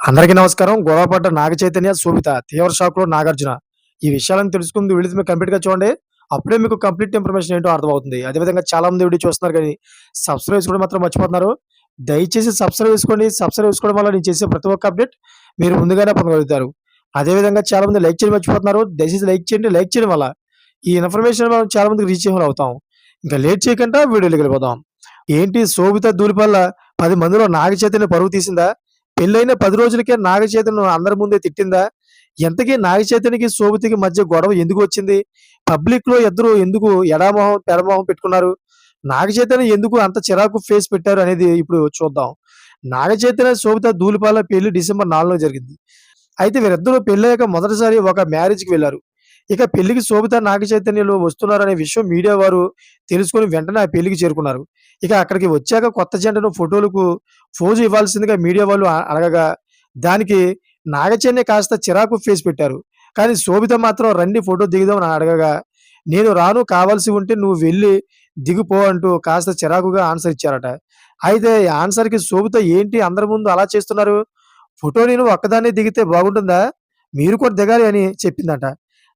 అందరికీ నమస్కారం. గొడవపడ్డ నాగ చైతన్య శోభిత తీవ్ర షాక్లో నాగార్జున. ఈ విషయాలను తెలుసుకుంది వీడియో మీరు కంప్లీట్గా చూడండి. అప్పుడే మీకు కంప్లీట్ ఇన్ఫర్మేషన్ ఏంటో అర్థమవుతుంది. అదేవిధంగా చాలా మంది వీడియో చూస్తున్నారు కానీ సబ్స్క్రైబ్ చేసుకోవడం మాత్రం మర్చిపోతున్నారు. దయచేసి సబ్స్క్రైబ్ చేసుకోండి. సబ్స్క్రైబ్ చేసుకోవడం వల్ల నేను చేసే ప్రతి ఒక్క అప్డేట్ మీరు ముందుగానే పొందగలుగుతారు. అదేవిధంగా చాలా మంది లైక్ చేయడం మర్చిపోతున్నారు. దయచేసి లైక్ చేయండి. లైక్ చేయడం వల్ల ఈ ఇన్ఫర్మేషన్ మనం చాలా మందికి రీచ్ అయ్యే అవుతాం. ఇంకా లేట్ చేయకుండా వీడియోలోకి వెళ్ళిపోతాం ఏంటి శోభిత దూలిపల్ల పది మందిలో నాగ చైతన్య పరువు తీసిందా? పెళ్ళైన పది రోజులకే నాగచైతన్యం అందరి ముందే తిట్టిందా? ఎంతకీ నాగచైతన్యకి శోభితకి మధ్య గొడవ ఎందుకు వచ్చింది? పబ్లిక్లో ఇద్దరు ఎందుకు ఎడామోహం పెడమోహం పెట్టుకున్నారు? నాగచైతన్య ఎందుకు అంత చిరాకు ఫేస్ పెట్టారు అనేది ఇప్పుడు చూద్దాం. నాగచైతన్య శోభిత ధూలిపాల పెళ్ళి డిసెంబర్ నాలుగులో జరిగింది. అయితే వీరిద్దరూ పెళ్ళయ్యాక మొదటిసారి ఒక మ్యారేజ్కి వెళ్ళారు ఇక పెళ్ళికి శోభిత నాగ చైతన్యలు వస్తున్నారనే విషయం మీడియా వారు తెలుసుకుని వెంటనే ఆ పెళ్ళికి చేరుకున్నారు. ఇక అక్కడికి వచ్చాక కొత్త జంటను ఫోటోలకు ఫోజు ఇవ్వాల్సిందిగా మీడియా వాళ్ళు అడగగా దానికి నాగచైతన్య కాస్త చిరాకు ఫేస్ పెట్టారు. కానీ శోభిత మాత్రం రండి ఫోటో దిగుదాం అని అడగగా నేను రాను కావాల్సి ఉంటే నువ్వు వెళ్ళి దిగిపో అంటూ కాస్త చిరాకుగా ఆన్సర్ ఇచ్చారట. అయితే ఈ ఆన్సర్కి శోభిత ఏంటి అందరి ముందు అలా చేస్తున్నారు? ఫోటో నేను ఒక్కదాన్నే దిగితే బాగుంటుందా? మీరు కూడా దిగాలి అని చెప్పిందట.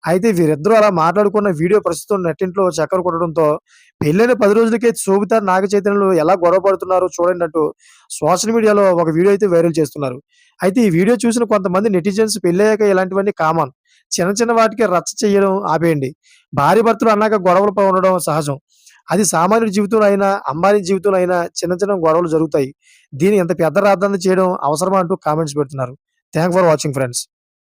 అయితే వీరిద్దరూ అలా మాట్లాడుకున్న వీడియో ప్రస్తుతం నెట్టింట్లో చక్కర కొట్టడంతో పెళ్ళైన పది రోజులకే శోభిత నాగ చైతన్యలు ఎలా గొడవ పడుతున్నారో చూడండి అంటూ సోషల్ మీడియాలో ఒక వీడియో అయితే వైరల్ చేస్తున్నారు. అయితే ఈ వీడియో చూసిన కొంతమంది నెటిజన్స్ పెళ్ళయ్యాక ఇలాంటివన్నీ కామన్. చిన్న చిన్న వాటికి రచ్చ చేయడం ఆపేయండి. భార్య భర్తలు అన్నాక గొడవలు ఉండడం సహజం. అది సామాన్యుడి జీవితంలో అయినా అమ్మాయి జీవితంలో అయినా చిన్న చిన్న గొడవలు జరుగుతాయి. దీన్ని ఇంత పెద్ద రాద్దాన్ని చేయడం అవసరమా అంటూ కామెంట్స్ పెడుతున్నారు. Thank for watching friends.